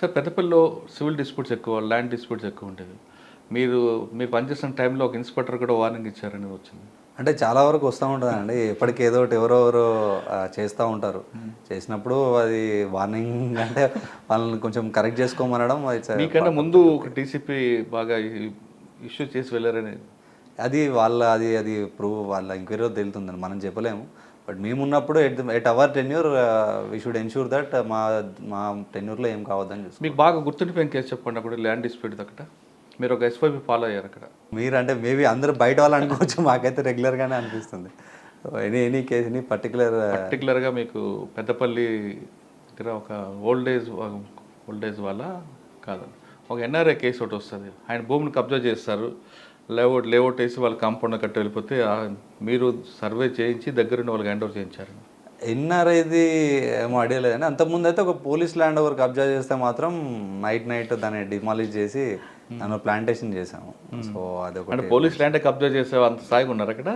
Sir పెద్దపల్లిలో civil disputes ఎక్కువ land disputes ఎక్కువ ఉండేది మీరు మీరు పనిచేస్తున్న టైంలో ఒక ఇన్స్పెక్టర్ కూడా వార్నింగ్ ఇచ్చారని వచ్చింది. అంటే చాలా వరకు వస్తూ ఉంటుందండి. ఎప్పటికీ ఏదో ఒకటి ఎవరో ఎవరో చేస్తూ ఉంటారు. చేసినప్పుడు అది వార్నింగ్ అంటే వాళ్ళని కొంచెం కరెక్ట్ చేసుకోమనడం a- మీకన్నా ముందు ఒక డీసీపీ బాగా ఇష్యూ చేసి వెళ్ళారని. అది వాళ్ళ అది అది ప్రూవ్ వాళ్ళ ఎంక్వైరీలో తెలుతుందండి మనం చెప్పలేము. బట్ మేము ఉన్నప్పుడు at at our tenure we should ensure that మా మా టెన్యూర్లో ఏం కావద్దని చూస్తాం మీకు బాగా గుర్తుండిపోయిన కేసు చెప్పండి అప్పుడు ల్యాండ్ డిస్ప్యూట్ అక్కడ. మీరు ఒక ఎస్వైపీ ఫాలో అయ్యారు అక్కడ. మీరు అంటే మేబీ అందరూ బయట వాళ్ళు అనుకోవచ్చు మాకైతే రెగ్యులర్గానే అనిపిస్తుంది. Any any case any particular పర్టికులర్గా మీకు పెద్దపల్లి దగ్గర ఒక ఓల్డ్ ఏజ్ ఓల్డ్ ఏజ్ వాళ్ళ కాదు. ఒక ఎన్ఆర్ఐ కేసు ఒకటి వస్తుంది. ఆయన భూమిని కబ్జా చేస్తారు. లేఅవుట్ లేఅవుట్ వేసి వాళ్ళు కాంపౌండ్ కట్టి వెళ్ళిపోతే మీరు సర్వే చేయించి దగ్గరుండి వాళ్ళకి హ్యాండ్ ఓవర్ చేయించారు ఎన్ఆర్ఐది ఏమో అడిగలేదు కానీ అంతకుముందు అయితే ఒక పోలీస్ ల్యాండ్ ఓవర్ కబ్జా చేస్తే మాత్రం నైట్ నైట్ దాన్ని డిమాలిష్ చేసి దాని ప్లాంటేషన్ చేసాము సో అంటే పోలీస్ ల్యాండ్ కబ్జా చేసే అంత స్థాయిగా ఉన్నారు అక్కడ?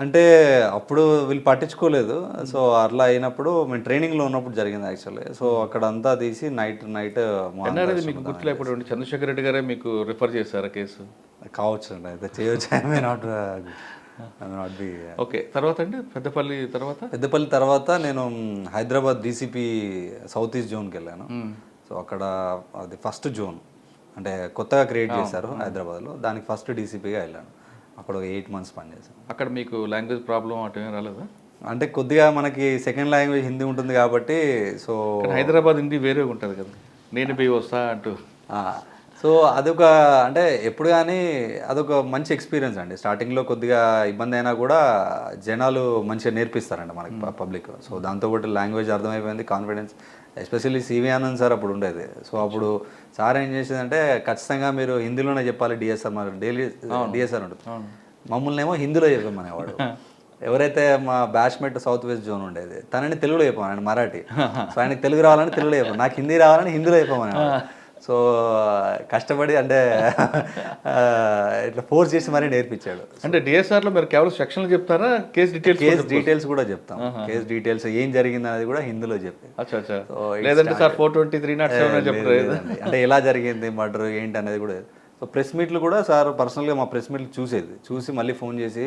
అంటే అప్పుడు వీళ్ళు పట్టించుకోలేదు. సో అట్లా అయినప్పుడు మేము ట్రైనింగ్లో ఉన్నప్పుడు జరిగింది యాక్చువల్లీ. సో అక్కడ అంతా తీసి నైట్ నైట్ మీకు గుర్తులేకపోతే చంద్రశేఖర్ రెడ్డి గారే మీకు రిఫర్ చేశారు కేసు? కావచ్చు అండి. అయితే చేయొచ్చు. I may not not be okay. తర్వాత అండి? పెద్దపల్లి తర్వాత? పెద్దపల్లి తర్వాత నేను హైదరాబాద్ డీసీపీ సౌత్ ఈస్ట్ జోన్కి వెళ్ళాను. సో అక్కడ అది ఫస్ట్ జోన్. అంటే కొత్తగా క్రియేట్ చేశారు హైదరాబాద్లో. దానికి ఫస్ట్ డీసీపీగా వెళ్ళాను. అక్కడ ఒక ఎయిట్ మంత్స్ పనిచేశాను. అక్కడ మీకు లాంగ్వేజ్ ప్రాబ్లం అటు ఏం రాలేదా? అంటే కొద్దిగా మనకి సెకండ్ లాంగ్వేజ్ హిందీ ఉంటుంది కాబట్టి సో హైదరాబాద్ హిందీ వేరే ఉంటుంది కదా. నేను పోయి వస్తా అంటూ. సో అదొక అంటే ఎప్పుడు కానీ అదొక మంచి ఎక్స్పీరియన్స్ అండి. స్టార్టింగ్లో కొద్దిగా ఇబ్బంది అయినా కూడా జనాలు మంచిగా నేర్పిస్తారండి మనకి పబ్లిక్ సో దాంతోపాటు లాంగ్వేజ్ అర్థమైపోయింది confidence especially C V Anand sir అప్పుడు ఉండేది. సో అప్పుడు సార్ ఏం చేసేదంటే ఖచ్చితంగా మీరు హిందీలోనే చెప్పాలి డిఎస్ఆర్ మరి డైలీ డిఎస్ఆర్ ఉంటుంది. మమ్మల్ని ఏమో హిందీలో చెప్పమనేవాడు. ఎవరైతే మా బ్యాచ్మేట్ సౌత్ వెస్ట్ జోన్ ఉండేది తనని తెలుగులో చెప్పాను ఆయన మరాఠీ. సో ఆయనకి తెలుగు రావాలని తెలుగులో చెప్పాను నాకు హిందీ రావాలని హిందీలో చెప్పమనేవాడు సో కష్టపడి అంటే ఇట్లా ఫోర్స్ చేసి మరీ నేర్పించాడు. అంటే డిఎస్ఆర్లో మీరు కేవలం సెక్షన్లు చెప్తారా? కేసు డీటెయిల్స్ కేస్ డీటెయిల్స్ కూడా చెప్తాం. కేస్ డీటెయిల్స్ ఏం జరిగింది అనేది కూడా హిందీలో చెప్పి. అచ్చా అచ్చా. So, it's లేదంటే sir four twenty three not చెప్పారు. అంటే ఎలా జరిగింది మర్డర్ ఏంటి అనేది కూడా సో ప్రెస్ మీట్లు కూడా సార్ పర్సనల్గా మా ప్రెస్ మీట్లు చూసేది. చూసి మళ్ళీ ఫోన్ చేసి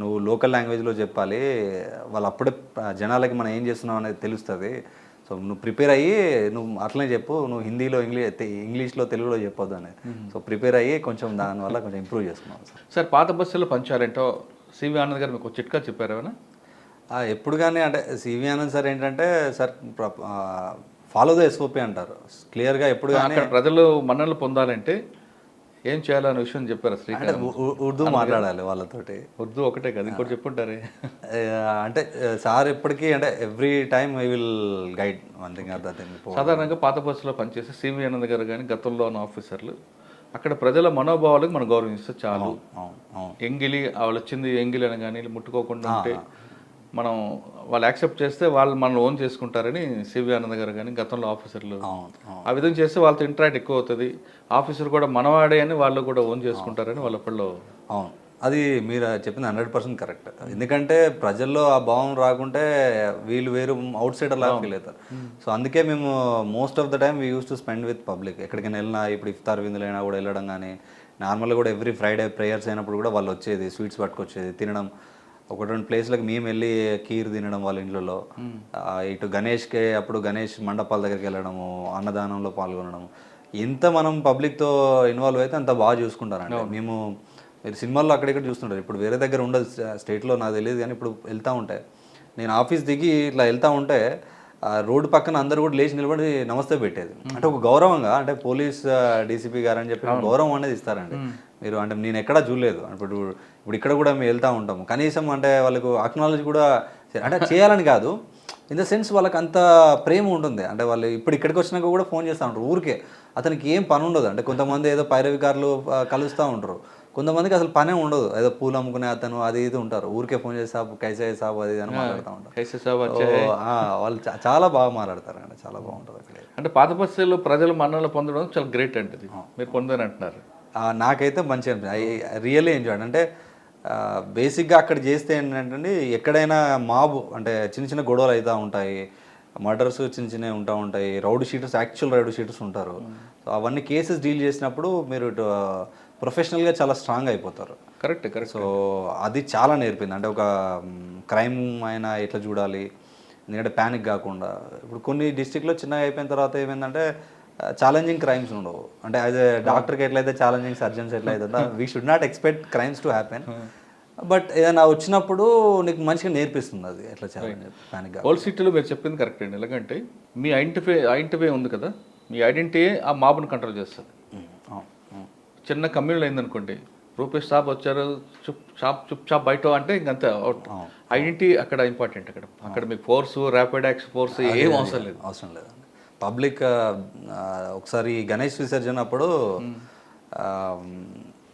నువ్వు లోకల్ లాంగ్వేజ్లో చెప్పాలి. వాళ్ళు అప్పుడే జనాలకి మనం ఏం చేస్తున్నాం అనేది తెలుస్తుంది. సో నువ్వు ప్రిపేర్ అయ్యి నువ్వు అట్లనే చెప్పు నువ్వు హిందీలో ఇంగ్లీష్ ఇంగ్లీష్లో తెలుగులో చెప్పొద్దు అనేది. సో ప్రిపేర్ అయ్యి కొంచెం దానివల్ల కొంచెం ఇంప్రూవ్ చేసుకున్నాం సార్. సార్ పాత బస్సులో పంచాలంటో సివి ఆనంద్ గారు మీకు చిట్కా చెప్పారు ఏమైనా? ఎప్పుడు కానీ అంటే సివి ఆనంద్ సార్ ఏంటంటే sir follow the S O P అంటారు. క్లియర్గా ఎప్పుడు కానీ ప్రజలు మన్నలు పొందాలంటే ఏం చేయాలనే విషయం చెప్పారు శ్రీకాంత్? ఉర్దూ మాట్లాడాలి వాళ్ళతోటి. ఉర్దూ ఒకటే కదా ఇంకోటి చెప్పుంటారే? అంటే సార్ ఎప్పటికీ అంటే every time I will guide one thing or that సాధారణంగా పాత బస్సులో పనిచేసే సివి ఆనంద్ గారు కానీ గతంలో ఉన్న ఆఫీసర్లు అక్కడ ప్రజల మనోభావాలకు మనం గౌరవిస్తే చాలు. ఎంగిలి వాళ్ళు వచ్చింది ఎంగిలి అని కానీ ముట్టుకోకుండా ఉంటే మనం వాళ్ళు యాక్సెప్ట్ చేస్తే వాళ్ళు మనల్ని ఓన్ చేసుకుంటారని సివి ఆనంద్ గారు కానీ గతంలో ఆఫీసర్లు ఆ విధంగా చేస్తే వాళ్ళతో ఇంటరాక్ట్ ఎక్కువ అవుతుంది. ఆఫీసర్ కూడా మనవాడే అని వాళ్ళు కూడా ఓన్ చేసుకుంటారని వాళ్ళ అప్పట్లో అవును. అది మీరు చెప్పింది హండ్రెడ్ పర్సెంట్ కరెక్ట్. ఎందుకంటే ప్రజల్లో ఆ భావం రాకుంటే వీళ్ళు వేరు అవుట్ సైడర్ లాగా ఫీల్ అవుతారు. సో అందుకే మేము most of the time we use to spend with public ఎక్కడికైనా వెళ్ళినా ఇప్పుడు ఇఫ్తార్ విందులైనా కూడా వెళ్ళడం కానీ నార్మల్గా కూడా ఎవ్రీ ఫ్రైడే ప్రేయర్స్ అయినప్పుడు కూడా వాళ్ళు వచ్చేది స్వీట్స్ పట్టుకొచ్చేది తినడం. ఒక రెండు ప్లేస్లకు మేము వెళ్ళి కీర్ తినడం వాళ్ళ ఇంట్లో ఇటు గణేష్కి అప్పుడు గణేష్ మండపాల దగ్గరికి వెళ్ళడము అన్నదానంలో పాల్గొనడం ఎంత మనం పబ్లిక్తో ఇన్వాల్వ్ అయితే అంత బాగా చూసుకుంటారండి. మేము మీరు సినిమాల్లో అక్కడిక్కడ చూస్తుంటారు. ఇప్పుడు వేరే దగ్గర ఉండదు స్టేట్లో నాకు తెలియదు కానీ ఇప్పుడు వెళ్తూ ఉంటాయి నేను ఆఫీస్ దిగి ఇట్లా వెళ్తూ ఉంటే రోడ్డు పక్కన అందరు కూడా లేచి నిలబడి నమస్తే పెట్టేది. అంటే ఒక గౌరవంగా అంటే పోలీస్ డీసీపీ గారు అని చెప్పి గౌరవం అనేది ఇస్తారండి. మీరు అంటే నేను ఎక్కడా చూడలేదు. ఇప్పుడు ఇప్పుడు ఇక్కడ కూడా మేము వెళ్తూ ఉంటాము. కనీసం అంటే వాళ్ళకు అక్నాలజ్ కూడా అంటే చేయాలని కాదు. ఇన్ ద సెన్స్ వాళ్ళకి అంత ప్రేమ ఉంటుంది. అంటే వాళ్ళు ఇప్పుడు ఇక్కడికి వచ్చినాక కూడా ఫోన్ చేస్తూ ఉంటారు. ఊరికే అతనికి ఏం పని ఉండదు. అంటే కొంతమంది ఏదో పైరవికారులు కలుస్తూ ఉంటారు. కొంతమందికి అసలు పనే ఉండదు. ఏదో పూలు అమ్ముకునే అతను అది ఇది ఉంటారు. ఊరికే ఫోన్ చేసి సాబ్ కైసే సాబ్ అది అని మాట్లాడుతూ ఉంటారు. వాళ్ళు చాలా బాగా మాట్లాడతారు అండి. చాలా బాగుంటుంది అక్కడ. అంటే పాత బస్సులో ప్రజలు మన్నలు పొందడం చాలా గ్రేట్ అంటే ఇది మీరు పొందని అంటున్నారు నాకైతే మంచి అనిపించింది ఐ రియల్లీ ఎంజాయ్ అంటే బేసిక్గా అక్కడ చేస్తే ఏంటంటే ఎక్కడైనా మాబ్ అంటే చిన్న చిన్న గొడవలు అవుతూ ఉంటాయి. మర్డర్స్ చిన్న చిన్నవి ఉంటా ఉంటాయి. Rowdy sheeters actual rowdy sheeters ఉంటారు. సో అవన్నీ కేసెస్ డీల్ చేసినప్పుడు మీరు ప్రొఫెషనల్గా చాలా స్ట్రాంగ్ అయిపోతారు. కరెక్ట్ కరెక్ట్ సో అది చాలా నేర్పింది. అంటే ఒక క్రైమ్ అయినా ఎట్లా చూడాలి? ఎందుకంటే ప్యానిక్ కాకుండా. ఇప్పుడు కొన్ని డిస్టిక్లో చిన్నగా అయిపోయిన తర్వాత ఏమైందంటే ఛాలెంజింగ్ క్రైమ్స్ ఉండవు. అంటే యాజ్ ఎ డాక్టర్కి ఎట్లయితే ఛాలెంజింగ్ సర్జన్స్ ఎట్లా అవుతుందో we should not expect crimes to happen but ఏదైనా వచ్చినప్పుడు నీకు మంచిగా నేర్పిస్తుంది అది ఎట్లా ఛాలెంజ్ ఓల్డ్ సిటీలో మీరు చెప్పింది కరెక్ట్ అండి. ఎలాగంటే మీ ఐడెంటిఫై ఐడెంటిఫై ఉంది కదా మీ ఐడెంటిటీ ఆ మాబ్ని కంట్రోల్ చేస్తుంది. చిన్న కమ్యూనిటీ అయిందనుకోండి రూపేష్ షాప్ వచ్చారు చుప్ షాప్ చుప్ షాప్ బయట అంటే ఇంకంతే ఐడెంటిటీ అక్కడ ఇంపార్టెంట్ అక్కడ. అక్కడ మీకు ఫోర్స్ ర్యాపిడ్ యాక్స్ ఫోర్స్ ఏం అవసరం లేదు. అవసరం లేదండి పబ్లిక్ ఒకసారి గణేష్ విసర్జన అప్పుడు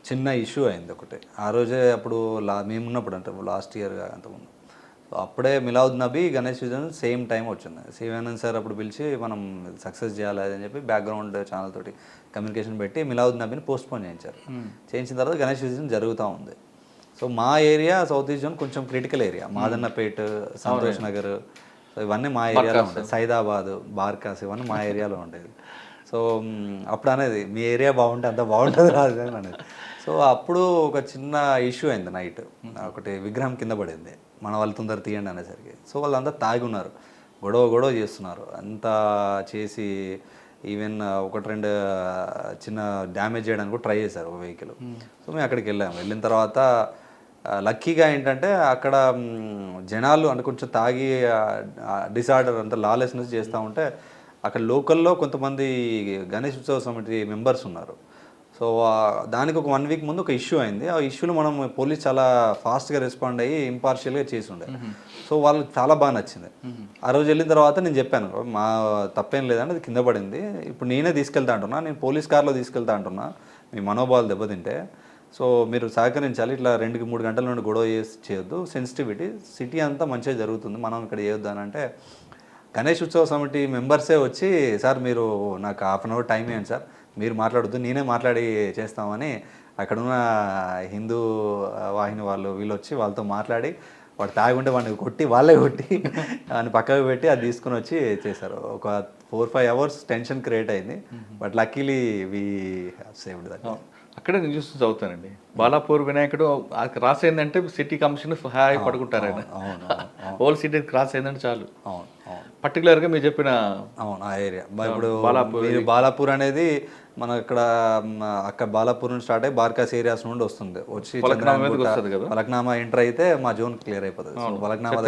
చిన్న ఇష్యూ అయింది ఒకటి. ఆ రోజే అప్పుడు లా మేమున్నప్పుడు అంటే లాస్ట్ ఇయర్ అంతకుముందు సో అప్పుడే మిలాద్ నబీ గణేష్ విసర్జన సేమ్ టైం వచ్చింది. శివానంద్ సార్ అప్పుడు పిలిచి మనం సక్సెస్ చేయాలి అని చెప్పి బ్యాక్గ్రౌండ్ ఛానల్ తోటి కమ్యూనికేషన్ పెట్టి మిలాద్ నబీని పోస్ట్ పోన్ చేయించారు చేయించిన తర్వాత గణేష్ విసర్జన జరుగుతూ ఉంది. సో మా ఏరియా సౌత్ ఈస్ట్ జోన్ కొంచెం critical area. Madannapet Santosh Nagar so ఇవన్నీ మా ఏరియాలో ఉంటాయి. సైదాబాద్ బార్కాస్ ఇవన్నీ మా ఏరియాలో ఉండేది. సో అప్పుడు అనేది మీ ఏరియా బాగుంటే అంత బాగుంటుంది రాదు అని అనేది. సో అప్పుడు ఒక చిన్న ఇష్యూ అయింది నైట్. ఒకటి విగ్రహం కింద పడింది. మన వాళ్ళు తొందర తీయండి అనేసరికి. సో వాళ్ళంతా తాగి ఉన్నారు గొడవ గొడవ చేస్తున్నారు. అంతా చేసి ఈవెన్ ఒకటి రెండు చిన్న డ్యామేజ్ చేయడానికి కూడా ట్రై చేశారు ఒక వెహికల్. సో మేము అక్కడికి వెళ్ళాము. వెళ్ళిన తర్వాత లక్కీగా ఏంటంటే అక్కడ జనాలు అంటే కొంచెం తాగి డిసార్డర్ అంత లాలెస్నెస్ చేస్తూ ఉంటే అక్కడ లోకల్లో కొంతమంది గణేష్ ఉత్సవ సమితి మెంబర్స్ ఉన్నారు. సో దానికి ఒక వన్ వీక్ ముందు ఒక ఇష్యూ అయింది. ఆ ఇష్యూలో మనం పోలీస్ చాలా ఫాస్ట్గా రెస్పాండ్ అయ్యి ఇంపార్షియల్గా చేసి ఉండే సో వాళ్ళకి చాలా బాగా నచ్చింది. ఆ రోజు వెళ్ళిన తర్వాత నేను చెప్పాను మా తప్పేం లేదండి అది కింద పడింది. ఇప్పుడు నేనే తీసుకెళ్తా అంటున్నా నేను పోలీస్ కార్లో తీసుకెళ్తా అంటున్నా. మీ మనోభావాలు దెబ్బతింటే సో మీరు సహకరించాలి. ఇట్లా రెండుకి మూడు గంటల నుండి గొడవ చేసి చేయొద్దు. సెన్సిటివిటీ సిటీ అంతా మంచిగా జరుగుతుంది. మనం ఇక్కడ చేయొద్దు అని అంటే గణేష్ ఉత్సవ సమితి మెంబర్సే వచ్చి సార్ మీరు నాకు హాఫ్ అన్ అవర్ టైం ఇవ్వండి సార్. మీరు మాట్లాడొద్దు. నేనే మాట్లాడి చేస్తామని అక్కడున్న హిందూ వాహిని వాళ్ళు వీళ్ళు వచ్చి వాళ్ళతో మాట్లాడి వాడు తాగుంటే వాడిని కొట్టి వాళ్ళే కొట్టి వాడిని పక్కకు పెట్టి అది తీసుకుని వచ్చి చేశారు. ఒక four five hours tension create అయింది. But luckily we saved that. అక్కడే నేను చూసి చదువుతానండి. బాలాపూర్ వినాయకుడు క్రాస్ అయిందంటే సిటీ కమిషన్ హాయ్ పడుకుంటారు ఆయన ఓల్డ్ సిటీ క్రాస్ అయిందంటే చాలు. అవును పర్టికులర్గా మీరు చెప్పిన అవును ఆ ఏరియా. ఇప్పుడు మీరు బాలాపూర్ అనేది మన ఇక్కడ అక్కడ బాలాపూర్ నుంచి స్టార్ట్ అయ్యి బార్కాస్ ఏరియాస్ నుండి వస్తుంది. వచ్చి పలక్నామా ఎంటర్ అయితే మా జోన్ క్లియర్ అయిపోతుంది. పలక్నామా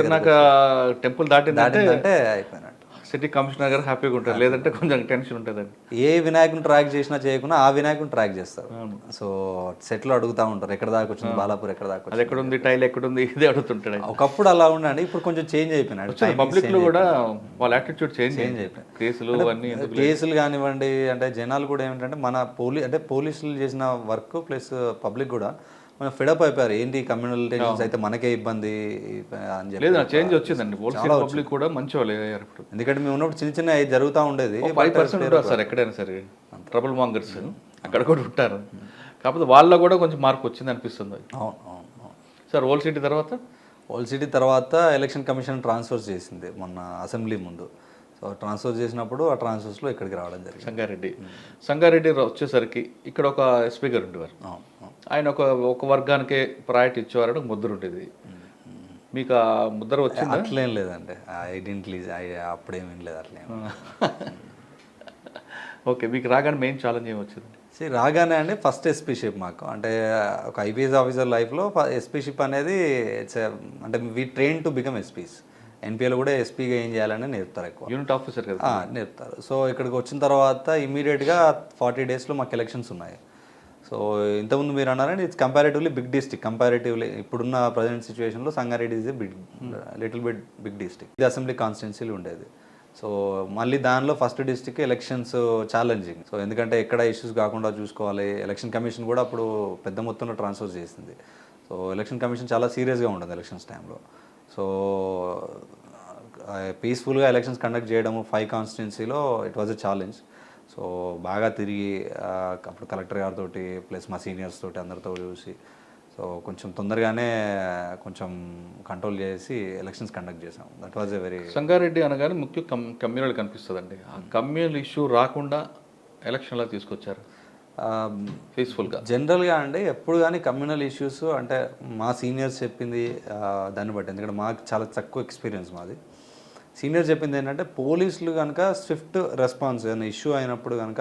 టెంపుల్ దాటిందంటే అయిపోయినట్టు. సిటీ కమిషనర్ గారు హ్యాపీగా ఉంటారు. లేదంటే కొంచెం టెన్షన్ ఉంటుందండి. ఏ వినాయకుని ట్రాక్ చేసినా చేయకుండా ఆ వినాయకుని ట్రాక్ చేస్తారు. సో సెట్లు అడుగుతా ఉంటారు ఎక్కడ దాకా వచ్చింది బాలాపూర్ ఎక్కడ దాకా అది ఎక్కడ ఉంది టైల్ ఎక్కడ ఉంది ఇదే అడుగుతుంటాడు. ఒకప్పుడు అలా ఉండండి ఇప్పుడు కొంచెం చేంజ్ అయిపోయినాడు పబ్లిక్లో కూడా వాళ్ళ యాటిట్యూడ్ చేంజ్ అయింది అయిపోయింది. కేసులు అన్ని కేసులు కానివ్వండి అంటే జనాలు కూడా ఏమిటంటే మన పోలీ అంటే పోలీసులు చేసిన వర్క్ ప్లస్ పబ్లిక్ కూడా మనం ఫిడప్ అయిపోయారు. ఏంటి కమ్యూనల్ టెన్షన్స్ అయితే మనకే ఇబ్బంది? అని చెప్పి లేదు చేంజ్ వచ్చిందండి. పోలీస్ పబ్లిక్ కూడా మంచి వాళ్ళు అయ్యారు ఇప్పుడు. ఎందుకంటే మేము ఉన్నప్పుడు చిన్న చిన్న జరుగుతూ ఉండేది. ఫైవ్ పర్సెంట్ ఉంటారు సార్ ఎక్కడైనా సరే. ట్రబుల్ మాంగర్స్ అక్కడ కూడా ఉంటారు. కాకపోతే వాళ్ళలో కూడా కొంచెం మార్పు వచ్చింది అనిపిస్తుంది. అవును అవును సార్ ఓల్డ్ సిటీ తర్వాత? ఓల్డ్ సిటీ తర్వాత ఎలక్షన్ కమిషన్ ట్రాన్స్ఫర్ చేసింది మొన్న అసెంబ్లీ ముందు. సో ట్రాన్స్ఫర్ చేసినప్పుడు ఆ ట్రాన్స్ఫర్స్లో ఇక్కడికి రావడం జరిగింది. సంగారెడ్డి. సంగారెడ్డి వచ్చేసరికి ఇక్కడ ఒక ఎస్పీ గారు ఉండేవారు. అవును. ఆయన ఒక ఒక వర్గానికే ప్రయారిటీ ఇచ్చేవారని ఒక ముద్ర ఉండేది. మీకు ఆ ముద్ర వచ్చిందా? అట్లేం లేదండి. ఐ డెంట్ లీజ్ అప్పుడేం లేదు అట్లేం. ఓకే మీకు రాగానే మెయిన్ ఛాలెంజ్ ఏమి వచ్చింది? See, రాగానే అండి ఫస్ట్ ఎస్పీషిప్ మాకు. అంటే ఒక ఐపీఎస్ ఆఫీసర్ లైఫ్లో ఎస్పీషిప్ అనేది ఇట్స్ అంటే we train to become SPs NPL కూడా ఎస్పీగా ఏం చేయాలని నేర్పుతారు ఎక్కువ. యూనిట్ ఆఫీసర్ కదా? నేర్పుతారు. సో ఇక్కడికి వచ్చిన తర్వాత ఇమీడియట్గా ఫార్టీ డేస్లో మాకు ఎలక్షన్స్ ఉన్నాయి. సో ఇంతకుముందు మీరు అన్నారంటే it's comparatively big district comparatively ఇప్పుడున్న ప్రజెంట్ సిచ్యువేషన్లో Sangareddy is big little bit big district ఇది అసెంబ్లీ కాన్స్టిట్యున్సీలు ఉండేది. సో మళ్ళీ దానిలో first district elections challenging so ఎందుకంటే ఎక్కడ ఇష్యూస్ కాకుండా చూసుకోవాలి. ఎలక్షన్ కమిషన్ కూడా అప్పుడు పెద్ద మొత్తంలో ట్రాన్స్ఫర్ చేసింది. సో ఎలక్షన్ కమిషన్ చాలా సీరియస్గా ఉంటుంది ఎలక్షన్స్ టైంలో సో పీస్ఫుల్గా ఎలక్షన్స్ కండక్ట్ చేయడము ఫైవ్ కాన్స్టిట్యున్సీలో it was a challenge so బాగా తిరిగి అప్పుడు కలెక్టర్ గారితో ప్లస్ మా సీనియర్స్ తోటి అందరితో చూసి సో కొంచెం తొందరగానే కొంచెం కంట్రోల్ చేసి ఎలక్షన్స్ కండక్ట్ చేసాం that was a very Sangareddy అనగానే ముఖ్య కమ్ కమ్యూనల్ కనిపిస్తుందండి. ఆ కమ్యూనల్ ఇష్యూ రాకుండా ఎలక్షన్లో తీసుకొచ్చారు. పీస్ఫుల్గా. జనరల్గా అండి ఎప్పుడు కానీ కమ్యూనల్ ఇష్యూస్ అంటే మా సీనియర్స్ చెప్పింది దాన్ని బట్టి. ఎందుకంటే మాకు చాలా తక్కువ ఎక్స్పీరియన్స్ మాది. సీనియర్ చెప్పింది ఏంటంటే పోలీసులు కనుక స్విఫ్ట్ రెస్పాన్స్ ఏదైనా ఇష్యూ అయినప్పుడు కనుక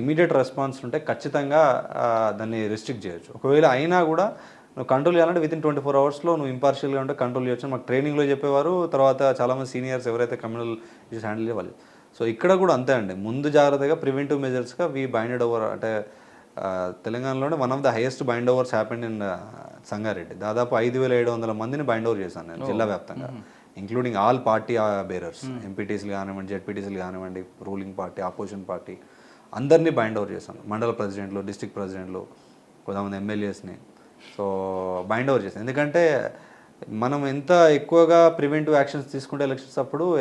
ఇమీడియట్ రెస్పాన్స్ ఉంటే ఖచ్చితంగా దాన్ని రెస్ట్రిక్ట్ చేయొచ్చు. ఒకవేళ అయినా కూడా నువ్వు కంట్రోల్ చేయాలంటే వితిన్ ట్వంటీ ఫోర్ అవర్స్లో నువ్వు ఇంపార్షియల్గా ఉంటే కంట్రోల్ చేయొచ్చు మాకు ట్రైనింగ్లో చెప్పేవారు. తర్వాత చాలామంది సీనియర్స్ ఎవరైతే కమ్యూనల్ ఇష్యూస్ హ్యాండిల్ చేయాలి సో ఇక్కడ కూడా అంతే అండి. ముందు జాగ్రత్తగా ప్రివెంటివ్ మెజర్స్గా వీ బైండెడ్ ఓవర్ అంటే తెలంగాణలోనే one of the highest bind overs happened in Sangareddy. దాదాపు ఐదు వేల ఏడు వందల మందిని బైండ్ ఓవర్ చేశాను నేను జిల్లా వ్యాప్తంగా. ఇంక్లూడింగ్ ఆల్ పార్టీ బేరర్స్ ఎంపీటీసీలు కానివ్వండి జెడ్పీటీసీలు కానివ్వండి రూలింగ్ పార్టీ ఆపోజిషన్ పార్టీ అందరినీ బైండ్ ఓవర్ చేశాను. మండల ప్రెసిడెంట్లు డిస్ట్రిక్ట్ ప్రెసిడెంట్లు కొంతమంది ఎమ్మెల్యేస్ని సో బైండ్ ఓవర్ చేశాను. ఎందుకంటే మనం ఎంత ఎక్కువగా ప్రివెంటివ్ యాక్షన్స్ తీసుకుంటే ఎలక్షన్స్ అప్పుడు